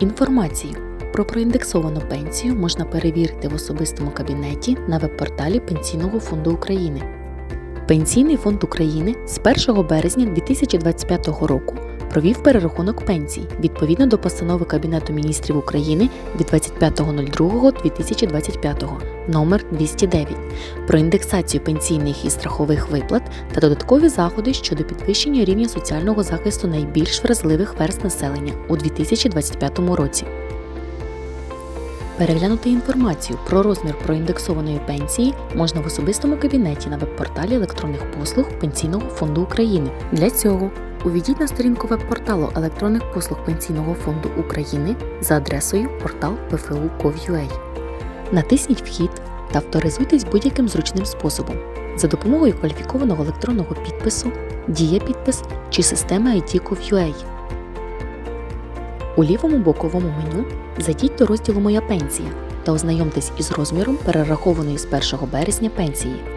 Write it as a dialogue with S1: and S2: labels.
S1: Інформацію про проіндексовану пенсію можна перевірити в особистому кабінеті на веб-порталі Пенсійного фонду України. Пенсійний фонд України з 1 березня 2025 року провів перерахунок пенсій відповідно до постанови Кабінету міністрів України від 25.02.2025 номер 209 про індексацію пенсійних і страхових виплат та додаткові заходи щодо підвищення рівня соціального захисту найбільш вразливих верст населення у 2025 році. Переглянути інформацію про розмір проіндексованої пенсії можна в особистому кабінеті на веб-порталі електронних послуг Пенсійного фонду України. Для цього увійдіть на сторінку веб-порталу електронних послуг Пенсійного фонду України за адресою портал pfu.gov.ua. Натисніть Вхід та авторизуйтесь будь-яким зручним способом за допомогою кваліфікованого електронного підпису, дія підпис чи системи IT.gov.ua. У лівому боковому меню зайдіть до розділу Моя пенсія та ознайомтесь із розміром перерахованої з 1 березня пенсії.